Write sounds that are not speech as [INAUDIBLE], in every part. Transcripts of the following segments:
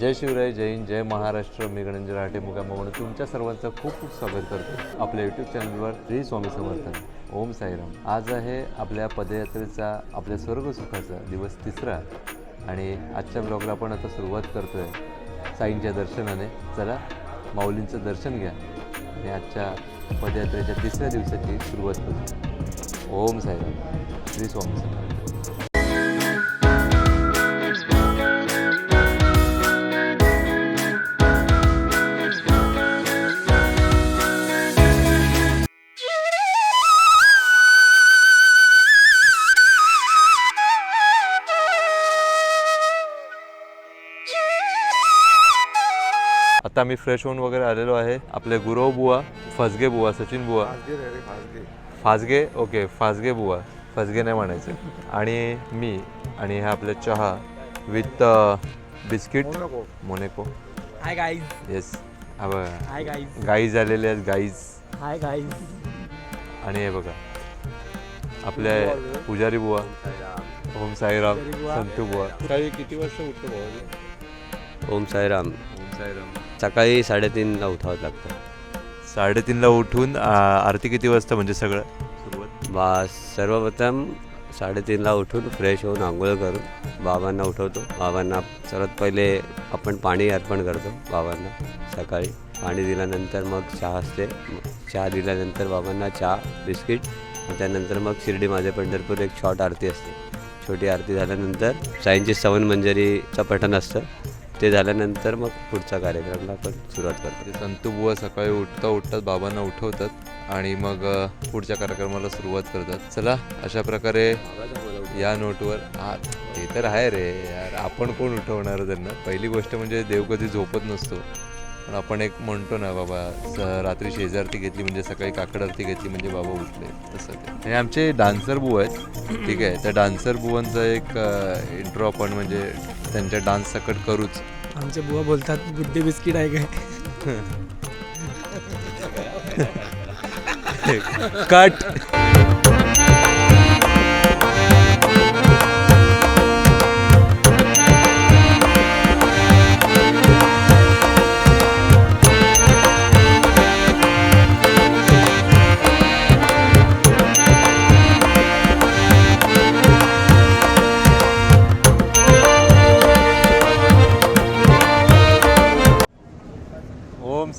जय शिवराय जय हिंद जय महाराष्ट्र. मी गणेंद्र राहटे मुकाम म्हणून तुमच्या सर्वांचं खूप खूप स्वागत करतो आपल्या यूट्यूब चॅनलवर श्री स्वामी समर्थन. ओम साईराम. आज आहे आपल्या पदयात्रेचा आपल्या स्वर्गसुखाचा दिवस तिसरा आणि आजच्या ब्लॉगला आपण आता सुरुवात करतो आहे साईंच्या दर्शनाने. चला माऊलींचं दर्शन घ्या आणि आजच्या पदयात्रेच्या तिसऱ्या दिवसाची सुरुवात करू ओम साईराम. श्री स्वामी समर्थ. आता मी फ्रेश होऊन वगैरे आलेलो आहे. आपले गुरव बुवा फसगे बुवा सचिन बुवा. फासगे ओके फासगे. बुवा. फसगे नाही म्हणायचं. आणि मी आणि हे आपले चहा with biscuit Monaco hi guys yes हा बघा. हाय गाईज गाईज झालेले आहेत गाईज हाय गाईज आणि हे बघा. आपले पुजारी बुवा. ओम साईराम. संतू बुवा. किती वाजता उठतो ओम साईराम. ओम साईराम. सकाळी साडेतीनला उठावं लागतं. साडेतीनला उठून आ, आरती किती वाजता म्हणजे सगळं? सुरुवात बा सर्वप्रथम साडेतीनला उठून फ्रेश होऊन आंघोळ करून बाबांना उठवतो. बाबांना सर्वात पहिले आपण पाणी अर्पण करतो बाबांना सकाळी. पाणी दिल्यानंतर मग चहा असते. चहा दिल्यानंतर बाबांना चहा बिस्किट. त्यानंतर मग शिर्डी माझे पंढरपूर एक शॉर्ट आरती असते. छोटी आरती झाल्यानंतर साईंची सवन मंजरीचं पठण असतं. ते झाल्यानंतर मग पुढचा कार्यक्रमला आपण सुरुवात करतो. म्हणजे सकाळी उठता उठतात बाबांना उठवतात आणि मग पुढच्या कार्यक्रमाला सुरुवात करतात. चला अशा प्रकारे या नोटवर हा ते तर आहे रे यार आपण कोण उठवणार त्यांना? पहिली गोष्ट म्हणजे देव कधी झोपत नसतो. पण आपण एक म्हणतो ना बाबा रात्री शेजारती घेतली म्हणजे सकाळी काकड आरती घेतली म्हणजे बाबा उठले. तसं ते. हे आमचे डान्सर बुवा आहेत ठीक आहे. त्या डान्सर बुवांचा एक इंट्रो आपण म्हणजे त्यांच्या डान्स सकट करूच. आमचे बुवा बोलतात गुड्डे बिस्किट आहे काय? [LAUGHS] कट.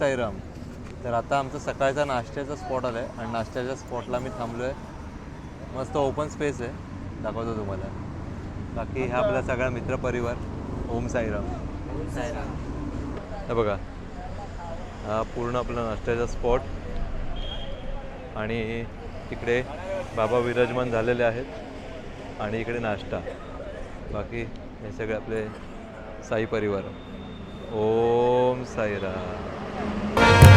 साईराम तर आता आमचा सकाळचा नाश्त्याचा स्पॉट आला आहे आणि नाश्त्याच्या स्पॉटला मी थांबलो आहे मस्त ओपन स्पेस आहे. दाखवतो तुम्हाला. बाकी हा आपला सगळा मित्रपरिवार ओम साईराम. हे बघा. हा पूर्ण आपला नाश्त्याचा स्पॉट आणि तिकडे बाबा विराजमान झालेले आहेत. आणि इकडे नाश्ता. बाकी हे सगळे आपले साई परिवार. ओम साईराम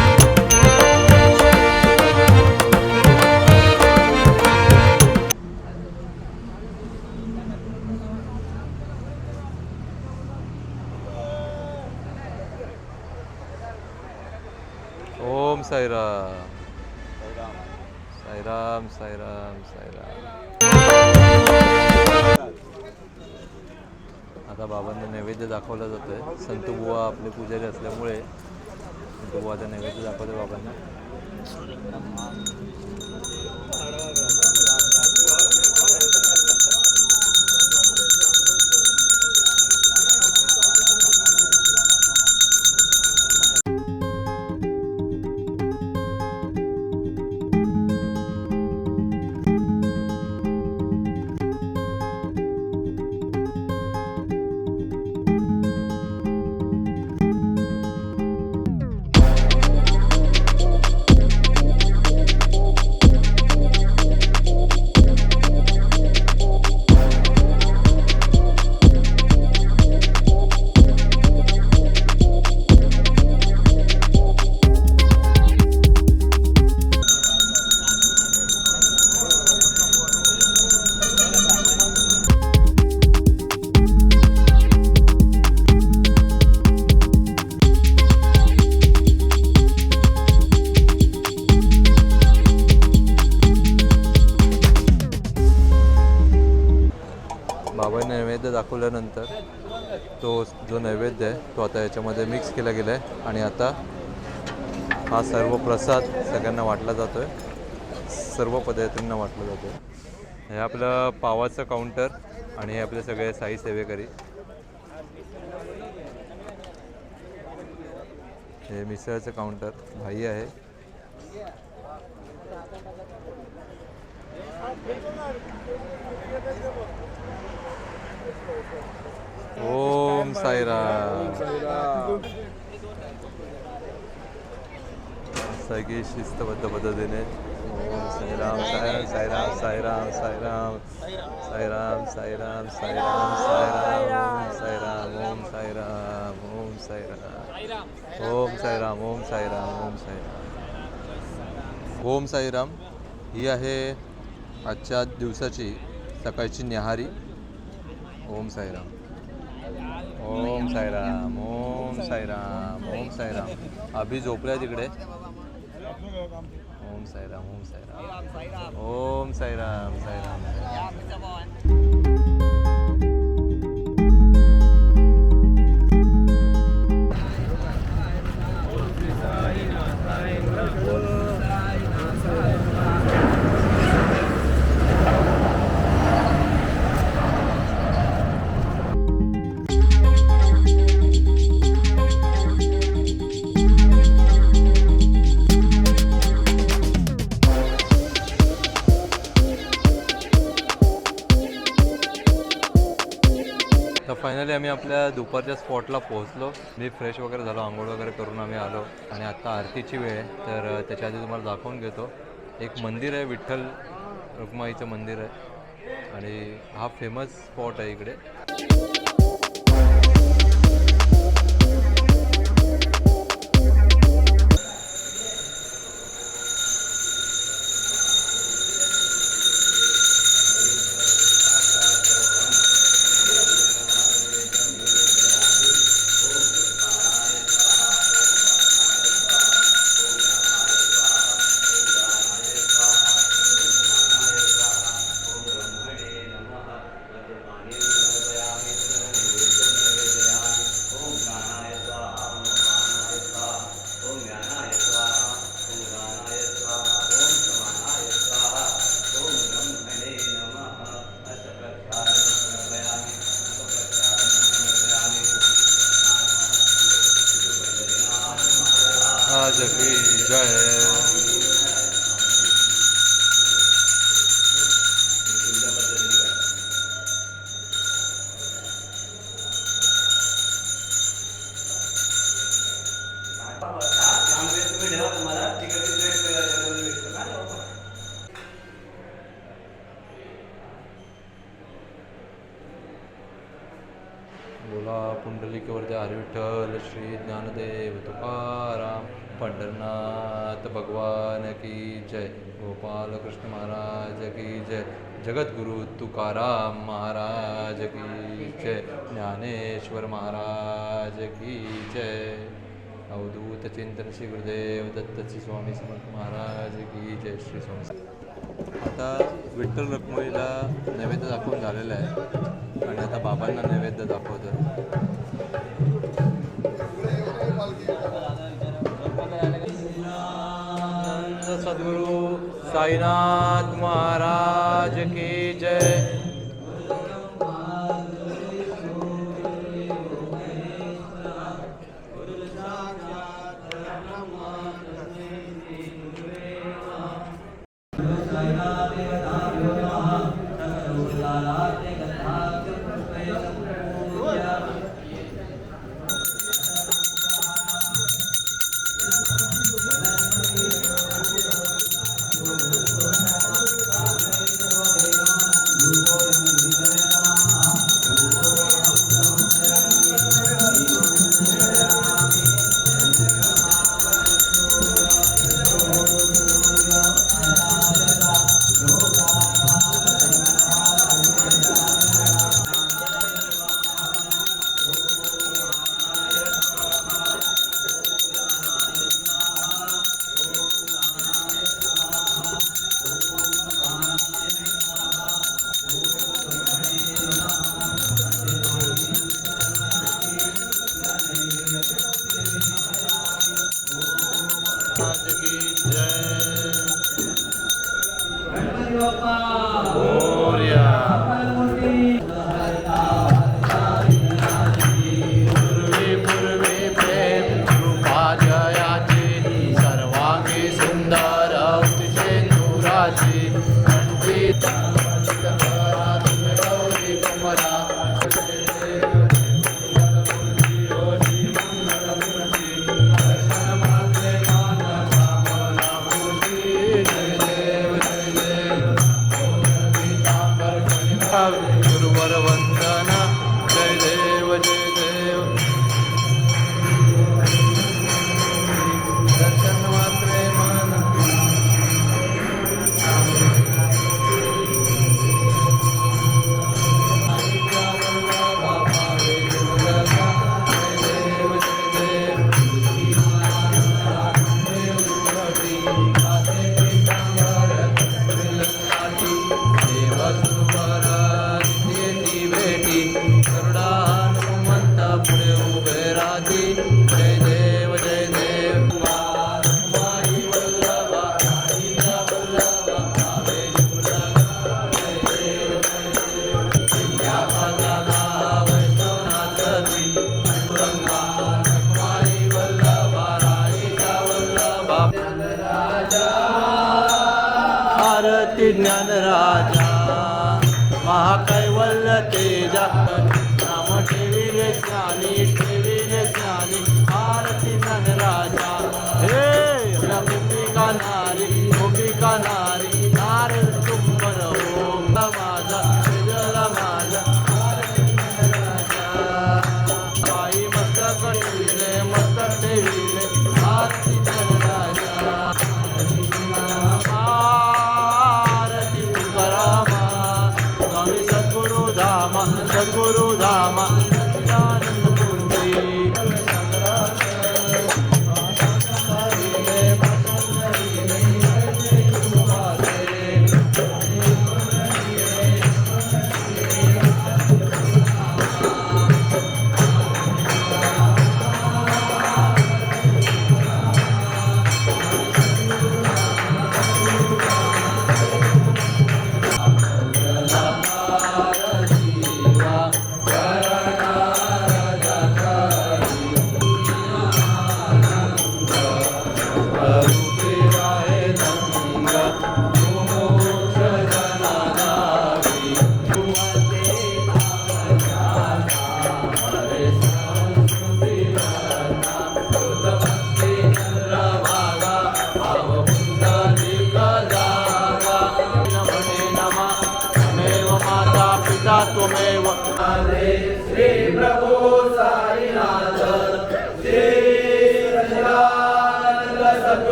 ओम साईराम साईराम साईराम साईराम आता बाबांना नैवेद्य दाखवला जातोय संतबुवा आपले पुजारी असल्यामुळे संतू नैवेद्य दाखवतो बाबांना. दाखवल्यानंतर तो जो नैवेद्य आहे तो आता याच्यामध्ये मिक्स केला गेला आहे आणि आता हा सर्व प्रसाद सगळ्यांना वाटला जातो आहे सर्व पदयात्रींना वाटला जातो आहे हे आपलं पावाचं काउंटर आणि हे आपले सगळे साई सेवेकरी. हे मिसळचं काउंटर भाई आहे. ओम साईराम सगळी शिस्तबद्ध पद्धतीने ओम साईराम साईराम साईराम साईराम साईराम साईराम साईराम साईराम साईराम ओम साईराम ओम साईराम ओम साईराम ओम साईराम ओम साईराम ओम साईराम ही आहे आजच्या दिवसाची सकाळची न्याहारी ओम साईराम. ओम साईराम ओम साईराम ओम साईराम. अभि झोपल्या तिकडे? ओम साईराम ओम साईराम. ओम साईराम साईराम. तर फायनली आम्ही आपल्या दुपारच्या स्पॉटला पोहोचलो. मी फ्रेश वगैरे झालो आंघोळ वगैरे करून आम्ही आलो. आणि आत्ता आरतीची वेळ आहे. तर त्याच्या आधी तुम्हाला दाखवून घेतो. एक मंदिर आहे विठ्ठल रुक्माईचं मंदिर आहे. आणि हा फेमस स्पॉट आहे इकडे. पंढरनाथ भगवान की जय. गोपाल कृष्ण महाराज की जय. जगद्गुरु तुकाराम महाराज की जय. ज्ञानेश्वर महाराज की जय. अवधूत चिंतन श्री गुरुदेव दत्त श्री स्वामी समर्थ महाराज की जय श्री स्वामी आता विठ्ठल रखुमाईला नैवेद्य दाखवून झालेलं आहे. आणि आता बाबांना नैवेद्य दाखवतो Nayanat Maharaj. ஒரு வரவ 감사합니다.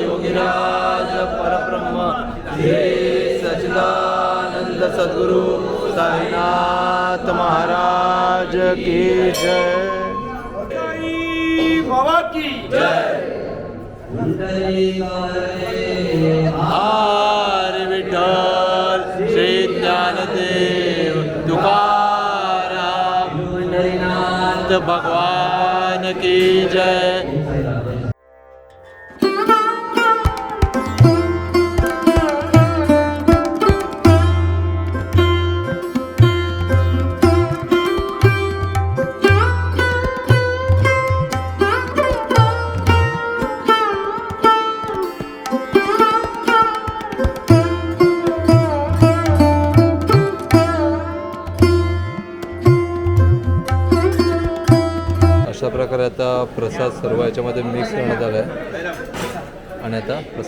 योगिराज परब्रह्म श्री सच्चिदानंद सद्गुरु साईनाथ महाराज की जय। बाबा की जय। हरे विठ्ठल श्री ज्ञानदेव तुकाराम भगवान की जय।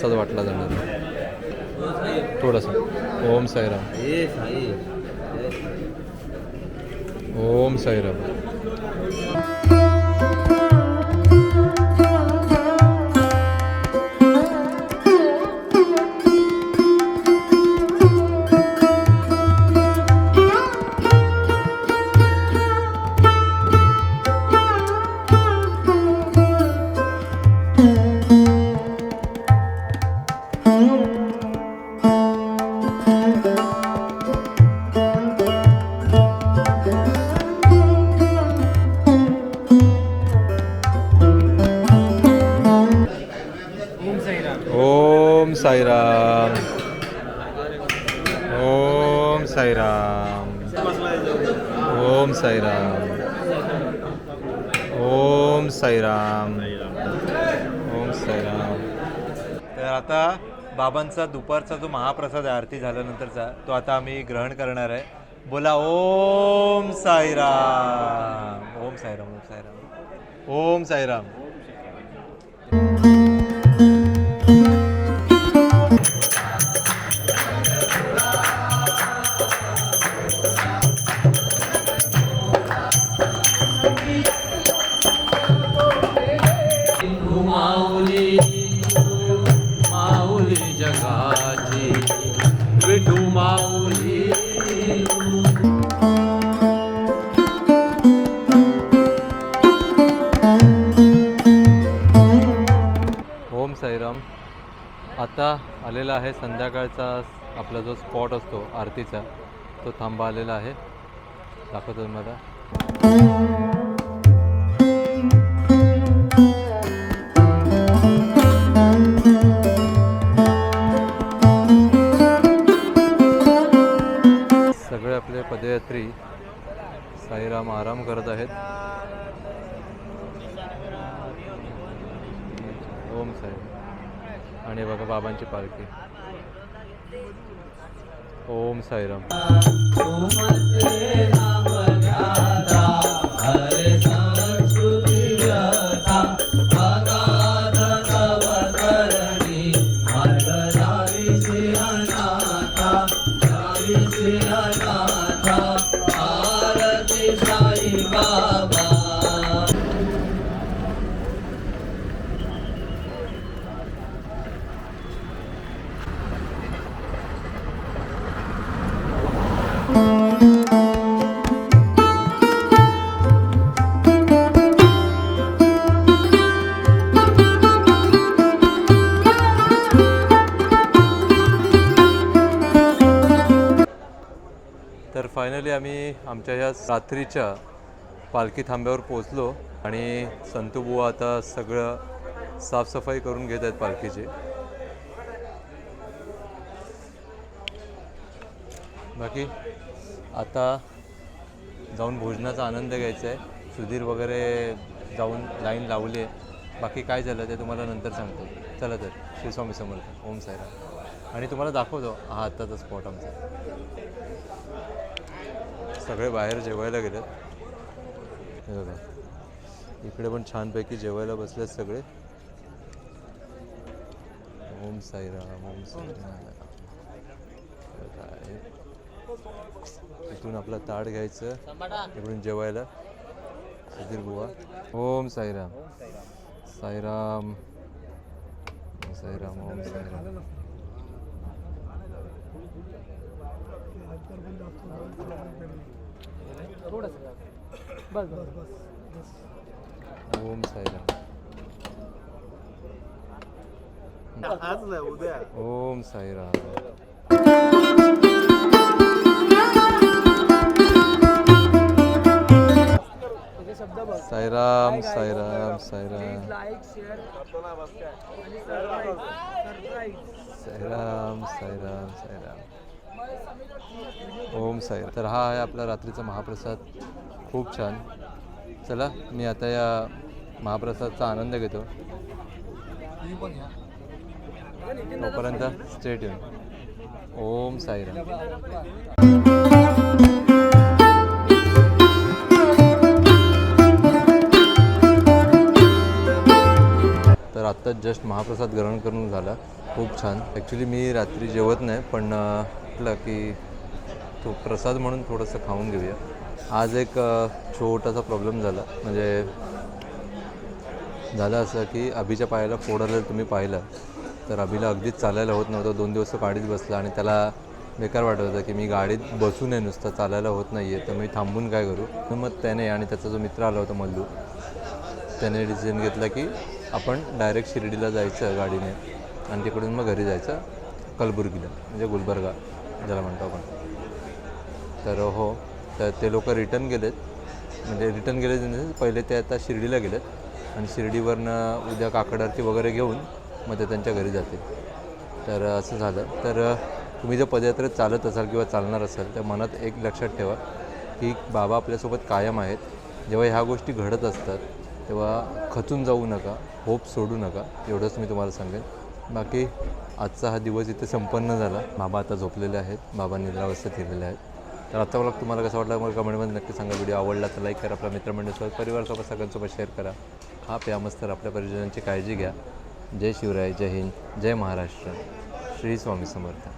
आता प्रसाद वाटला जाणार आहे थोडासा ओम साईराम तर आता बाबांचा दुपारचा जो महाप्रसाद आहे आरती झाल्यानंतरचा तो आता आम्ही ग्रहण करणार आहे. बोला ओम साईराम. ओम साईराम ओम साईराम. ओम साईराम. आत्ता आलेला आहे संध्याकाळचा आपला जो स्पॉट असतो आरतीचा तो थांबा आलेला आहे. दाखवतो मला सगळे आपले पदयात्री साईराम आराम करत आहेत. ओम साहेब आणि बघा बाबांची पालखी. ओम साईराम. फायनली आम्ही आमच्या ह्या रात्रीच्या पालखी थांब्यावर पोचलो आणि संतुबुवा आता सगळं साफसफाई करून घेत आहेत पालखीची. बाकी आता जाऊन भोजनाचा आनंद घ्यायचा आहे. सुधीर वगैरे जाऊन लाईन लावली आहे. बाकी काय झालं ते तुम्हाला नंतर सांगतो. चला तर श्री समर्थ. ओम साईराम. आणि तुम्हाला दाखवतो हा आत्ताचा स्पॉट आमचा. सगळे बाहेर जेवायला गेलेत हे बघा. इकडे पण छानपैकी जेवायला बसलेत सगळे. ओम साईराम ओम साईराम. इथून आपला ताट घ्यायचं. इकडून जेवायला. सुधीर बुवा. ओम साईराम. साईराम. ओम साईराम ओम साईराम. बस बस बस ओम साईराम. ओम साईराम. त्याचे शब्द बघ साईराम साईराम साईराम. सरप्राईज साईराम साईराम साईराम. ओम साई. तर हा आहे आपला रात्रीचा महाप्रसाद. खूप छान. चला मी आता या महाप्रसादचा आनंद घेतो. तोपर्यंत स्टेट येऊन ओम साईराम तर आत्ताच जस्ट महाप्रसाद ग्रहण करून झाला. खूप छान. ॲक्च्युली मी रात्री जेवत नाही पण म्हटलं की तो प्रसाद म्हणून थोडंसं खाऊन घेऊया. आज एक छोटासा प्रॉब्लेम झाला. म्हणजे झालं असं की अभिच्या पायाला फोड आलेलं तुम्ही पाहिलं तर अभिला अगदीच चालायला होत नव्हतं. दोन दिवस तो गाडीत बसला आणि त्याला बेकार वाटत होतं की मी गाडीत बसू नये नुसतं चालायला होत नाही आहे तर मी थांबून काय करू? मग त्याने आणि त्याचा जो मित्र आला होता मल्लू त्याने डिसिजन घेतला की आपण डायरेक्ट शिर्डीला जायचं गाडीने आणि तिकडून मग घरी जायचं कलबुर्गीला म्हणजे गुलबर्गा ज्याला म्हणतो आपण. तर हो तर ते लोक रिटर्न गेलेत. म्हणजे रिटर्न गेले म्हणजे पहिले ते आता शिर्डीला गेलेत आणि शिर्डीवरनं उद्या काकड आरती वगैरे घेऊन मग ते त्यांच्या घरी जातील. तर असं झालं. तर तुम्ही जर पदयात्रेत चालत असाल किंवा चालणार असाल तर मनात एक लक्षात ठेवा की बाबा आपल्यासोबत कायम आहेत. जेव्हा ह्या गोष्टी घडत असतात तेव्हा खचून जाऊ नका होप सोडू नका एवढंच मी तुम्हाला सांगेन. बाकी आजचा हा दिवस इथे संपन्न झाला. बाबा आता झोपलेले आहेत बाबा निद्रावस्थेत गेलेले आहेत. तर आता मला तुम्हाला कसं वाटलं मला कमेंटमध्ये नक्की सांगा. व्हिडिओ आवडला तर लाईक करा आपल्या मित्रमंडळीसोबत परिवारसोबत सगळ्यांसोबत शेअर करा. हा प्या मस्त आपल्या परिजनांची काळजी घ्या. जय शिवराय जय हिंद जय महाराष्ट्र. श्री स्वामी समर्थ.